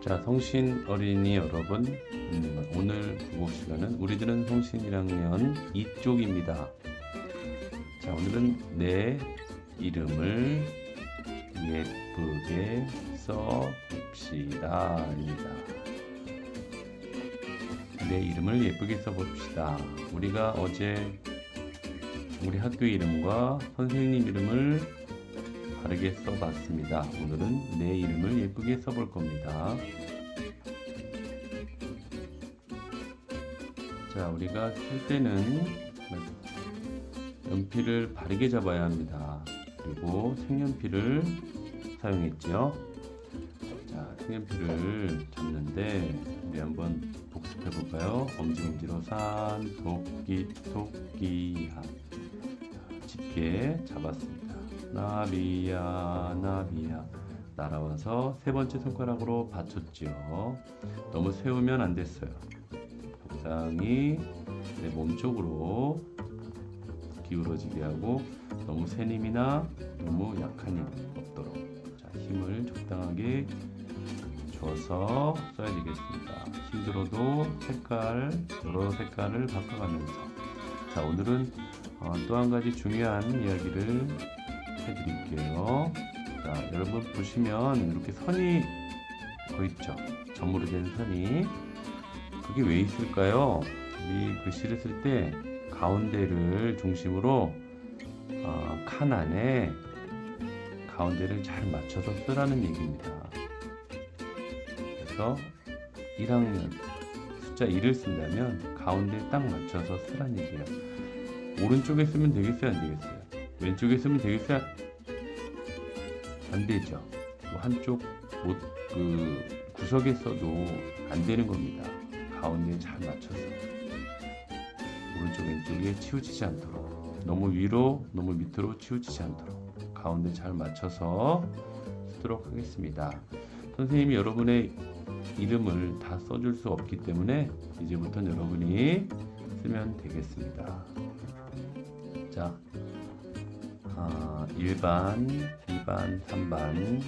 자, 성신 어린이 여러분, 음, 오늘 국어 시간은 우리들은 성신 1학년 2쪽입니다. 자, 오늘은 내 이름을 예쁘게 써봅시다입니다. 내 이름을 예쁘게 써봅시다. 우리가 어제 우리 학교 이름과 선생님 이름을 바르게 써봤습니다. 오늘은 내 이름을 예쁘게 써볼 겁니다. 자, 우리가 쓸 때는 연필을 바르게 잡아야 합니다. 그리고 색연필을 사용했죠. 자, 색연필을 잡는데 우리 한번 복습해 볼까요? 엄지엄지로 산, 토끼, 토끼야. 자, 짙게 잡았습니다. 나비야, 나비야. 날아와서 세 번째 손가락으로 받쳤죠. 너무 세우면 안 됐어요. 적당히 내 몸쪽으로 기울어지게 하고 너무 센 힘이나 너무 약한 힘 없도록 자, 힘을 적당하게 줘서 써야 되겠습니다. 힘들어도 색깔 여러 색깔을 바꿔가면서 자 오늘은 어, 또한 가지 중요한 이야기를 해드릴게요. 자 여러분 보시면 이렇게 선이 거 있죠. 점으로 된 선이 그게 왜 있을까요? 우리 글씨를 쓸 때 가운데를 중심으로 어, 칸 안에 가운데를 잘 맞춰서 쓰라는 얘기입니다. 그래서 1학년 숫자 1을 쓴다면 가운데 딱 맞춰서 쓰라는 얘기예요. 오른쪽에 쓰면 되겠어요, 안 되겠어요? 왼쪽에 쓰면 되겠어요? 안 되죠. 또 한쪽 못, 그 구석에 써도 안 되는 겁니다. 가운데 잘 맞춰서 오른쪽 왼쪽에 치우치지 않도록 너무 위로 너무 밑으로 치우치지 않도록 가운데 잘 맞춰서 쓰도록 하겠습니다. 선생님이 여러분의 이름을 다 써줄 수 없기 때문에 이제부터는 여러분이 쓰면 되겠습니다. 자, 아, 1반, 2반, 3반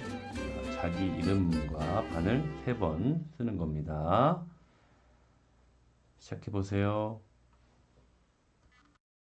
자기 이름과 반을 세번 쓰는 겁니다. 시작해 보세요.